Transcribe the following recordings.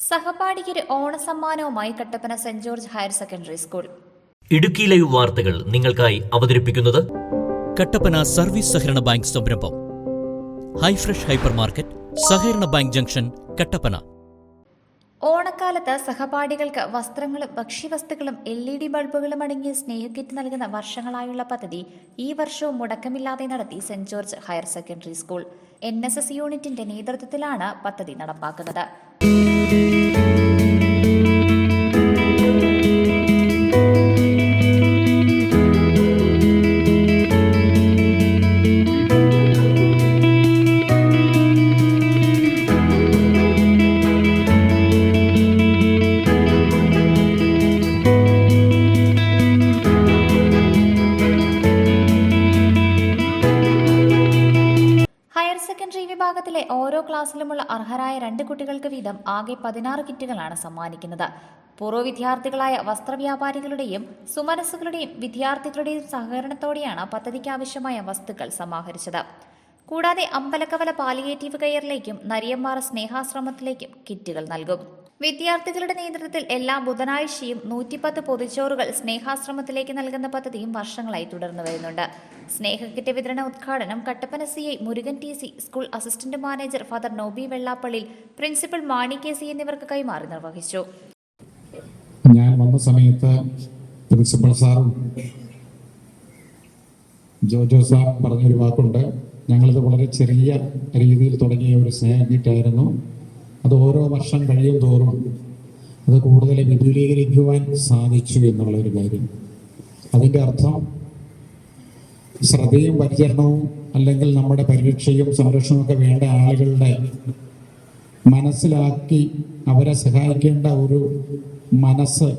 സഹപാഠിക്കൊരു ഓണസമ്മാനവുമായി Kattappana saint George higher secondary school. Idukki live വാർത്തകൾ നിങ്ങൾക്കായി അവതരിപ്പിക്കുന്നത് കട്ടപ്പന സർവീസ് സഹകരണ ബാങ്ക് സംരംഭം. ഹൈഫ്രഷ് ഹൈപ്പർ മാർക്കറ്റ് സഹകരണ ബാങ്ക് ജംഗ്ഷൻ കട്ടപ്പന. ഓണക്കാലത്ത് സഹപാഠികൾക്ക് വസ്ത്രങ്ങളും ഭക്ഷ്യവസ്തുക്കളും എൽ ഇ ഡി ബൾബുകളും അടങ്ങിയ സ്നേഹക്കിറ്റ് നൽകുന്ന വർഷങ്ങളായുള്ള പദ്ധതി ഈ വർഷവും മുടക്കമില്ലാതെ നടത്തി Saint George higher secondary school. N യൂണിറ്റിന്റെ നേതൃത്വത്തിലാണ് പദ്ധതി നടപ്പാക്കുന്നത്. ഹയർ വിഭാഗത്തിലെ ഓരോ ക്ലാസ്സിലുമുള്ള അർഹരായ രണ്ട് കുട്ടികൾക്ക് വീതം ആകെ പതിനാറ് കിറ്റുകളാണ് സമ്മാനിക്കുന്നത്. പൂർവ വിദ്യാർത്ഥികളായ വസ്ത്രവ്യാപാരികളുടെയും സുമനസ്സുകളുടെയും വിദ്യാർത്ഥികളുടെയും സഹകരണത്തോടെയാണ് പദ്ധതിക്ക് ആവശ്യമായ വസ്തുക്കൾ സമാഹരിച്ചത്. കൂടാതെ അമ്പലക്കവല പാലിയേറ്റീവ് കെയറിലേക്കും നരിയമ്മാറ സ്നേഹാശ്രമത്തിലേക്കും കിറ്റുകൾ നൽകും. വിദ്യാർത്ഥികളുടെ നേതൃത്വത്തിൽ എല്ലാ ബുധനാഴ്ചയും നൂറ്റിപ്പത്ത് പൊതിച്ചോറുകൾ സ്നേഹാശ്രമത്തിലേക്ക് നൽകുന്ന പദ്ധതിയും വർഷങ്ങളായി തുടർന്നു വരുന്നുണ്ട്. സ്നേഹക്കിറ്റ് വിതരണ ഉദ്ഘാടനം Kattappana C I Murugan T C school assistant manager father Noby Vellappallil principal Mani K C എന്നിവർക്ക് കൈമാറി നിർവഹിച്ചു. ഞാൻ വന്ന സമയത്ത് പ്രിൻസിപ്പൽ സാറും ജോജോ സാർ പറഞ്ഞൊരു വാക്കുണ്ട്. ഞങ്ങളിത് വളരെ ചെറിയ രീതിയിൽ തുടങ്ങിയ ഒരു സ്നേഹക്കിറ്റായിരുന്നു അത് ഓരോ വർഷം കഴിയും തോറും അത് കൂടുതൽ വിപുലീകരിക്കുവാൻ സാധിച്ചു എന്നുള്ള ഒരു കാര്യം. അതിന്റെ അർത്ഥം ശ്രദ്ധയും പരിചരണവും അല്ലെങ്കിൽ നമ്മുടെ പരിരക്ഷയും സംരക്ഷണവും ഒക്കെ വേണ്ട ആളുകളുടെ മനസ്സിലാക്കി അവരെ സഹായിക്കേണ്ട ഒരു മനസ്സ്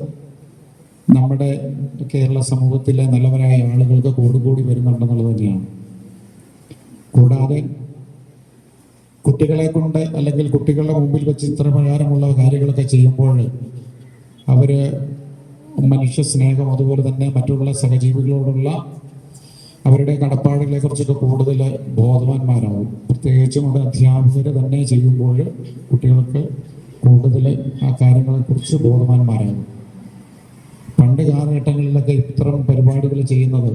നമ്മുടെ കേരള സമൂഹത്തിലെ നല്ലവരായ ആളുകൾക്ക് കൂടുകൂടി വരുന്നുണ്ടെന്നുള്ളത് തന്നെയാണ്. കൂടാതെ കുട്ടികളെ കൊണ്ട് അല്ലെങ്കിൽ കുട്ടികളുടെ മുമ്പിൽ വെച്ച് ഇത്രപ്രകാരമുള്ള കാര്യങ്ങളൊക്കെ ചെയ്യുമ്പോൾ അവർ മനുഷ്യ സ്നേഹം അതുപോലെ തന്നെ മറ്റുള്ള സഹജീവികളോടുള്ള അവരുടെ കടപ്പാടുകളെ കുറിച്ചൊക്കെ കൂടുതൽ ബോധവാന്മാരാകും പ്രത്യേകിച്ചും അവിടെ അധ്യാപകർ തന്നെ ചെയ്യുമ്പോൾ കുട്ടികൾക്ക് കൂടുതൽ ആ കാര്യങ്ങളെക്കുറിച്ച് ബോധവാന്മാരാകും. പണ്ട് കാലഘട്ടങ്ങളിലൊക്കെ ഇത്തരം പരിപാടികൾ ചെയ്യുന്നത്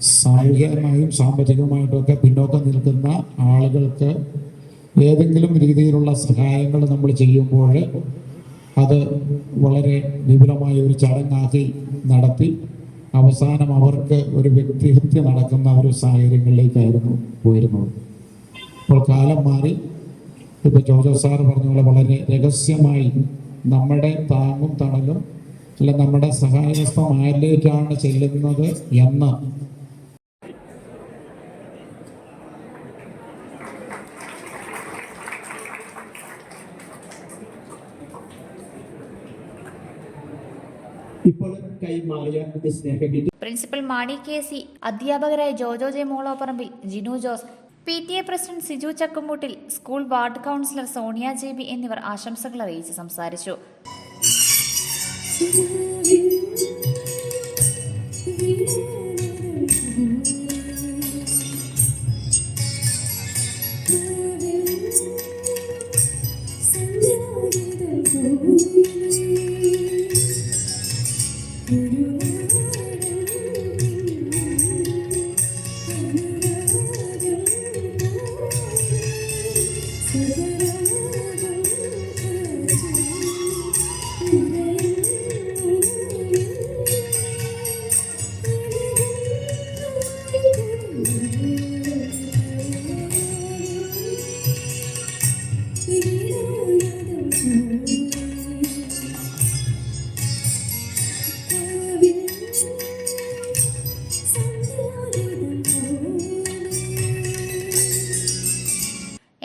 സാമൂഹികമായും സാമ്പത്തികമായിട്ടുമൊക്കെ പിന്നോക്കം നിൽക്കുന്ന ആളുകൾക്ക് ഏതെങ്കിലും രീതിയിലുള്ള സഹായങ്ങൾ നമ്മൾ ചെയ്യുമ്പോൾ അത് വളരെ വിപുലമായ ഒരു ചടങ്ങാക്കി നടത്തി അവസാനം അവർക്ക് ഒരു വ്യക്തിഹത്യ നടക്കുന്ന ഒരു സാഹചര്യങ്ങളിലേക്കായിരുന്നു പോയിരുന്നത്. അപ്പോൾ കാലം മാറി. ഇപ്പൊ ജോജോ സാർ പറഞ്ഞ പോലെ വളരെ രഹസ്യമായി നമ്മുടെ താങ്ങും തണലും അല്ല നമ്മുടെ സഹായഹസ്തം ആരിലേക്കാണ് ചെല്ലുന്നത് എന്ന് ഇപ്പോൾ കൈമാറിയ ഈ സ്നേഹഗീറ്റ് പ്രിൻസിപ്പൽ മാണി കെ സി അധ്യാപകരായ Jojo J Moolopparambil Jinu Jose P T A president Siju Chakkumoottil school ward councillor Sonia J B എന്നിവർ ആശംസകൾ അറിയിച്ച് സംസാരിച്ചു.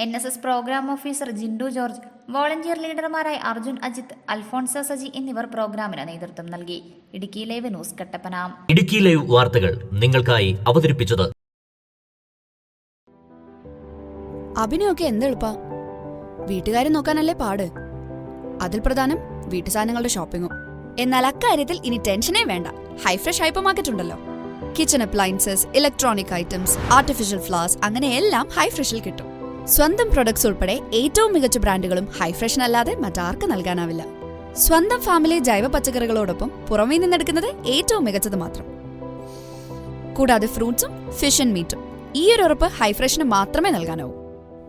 N S S programme officer Jindu George volunteer ലീഡർമാരായ Arjun Ajith Alphonsa Saji എന്നിവർ പ്രോഗ്രാമിന് നേതൃത്വം നൽകി. Idukki live news Kattappana. Idukki live വാർത്തകൾ നിങ്ങൾക്കായി അവതരിപ്പിച്ചത് അഭിനയൊക്കെ എന്തെളുപ്പാ വീട്ടുകാരെ നോക്കാനല്ലേ പാട്. അതിൽ പ്രധാനം വീട്ടു സാധനങ്ങളുടെ ഷോപ്പിങ്ങും എന്നാൽ അക്കാര്യത്തിൽ ഇനി ടെൻഷനേ വേണ്ട. ഹൈഫ്രഷ് ഹൈപ്പർ മാർക്കറ്റ് ഉണ്ടല്ലോ. Kitchen appliances electronic items artificial flowers അങ്ങനെ എല്ലാം ഹൈഫ്രഷിൽ കിട്ടും. സ്വന്തം പ്രൊഡക്ട്സ് ഉൾപ്പെടെ ഏറ്റവും മികച്ച ബ്രാൻഡുകളും ഹൈഫ്രഷിനല്ലാതെ മറ്റാർക്ക് നൽകാനാവില്ല. സ്വന്തം ഫാമിലെ ജൈവ പച്ചക്കറികളോടൊപ്പം പുറമേ നിന്നെടുക്കുന്നത് ഏറ്റവും മികച്ചത് മാത്രം. കൂടാതെ ഫ്രൂട്ട്സും ഫിഷ് ആൻഡ് മീറ്റും ഈ ഒരു ഉറപ്പ് ഹൈഫ്രഷന് മാത്രമേ നൽകാനാവൂ.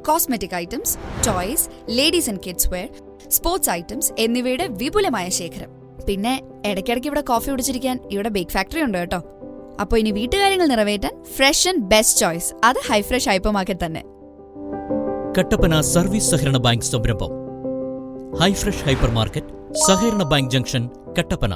Cosmetic items toys ladies and kids wear sports items എന്നിവയുടെ വിപുലമായ ശേഖരം. പിന്നെ ഇടയ്ക്കിടയ്ക്ക് ഇവിടെ കോഫി കുടിച്ചിരിക്കാൻ ഇവിടെ ബേക്ക് ഫാക്ടറി ഉണ്ട് കേട്ടോ. അപ്പോൾ ഇനി വീട്ടുകാര്യങ്ങൾ നിറവേറ്റാൻ ഫ്രഷ് ആൻഡ് ബെസ്റ്റ് ചോയ്സ് അത് ഹൈഫ്രഷ് ഹൈപ്പർ മാർക്കറ്റ് തന്നെ. കട്ടപ്പന സർവീസ് സഹകരണ ബാങ്ക് സംരംഭം. ഹൈഫ്രഷ് ഹൈപ്പർ മാർക്കറ്റ് സഹകരണ ബാങ്ക് ജംഗ്ഷൻ കട്ടപ്പന.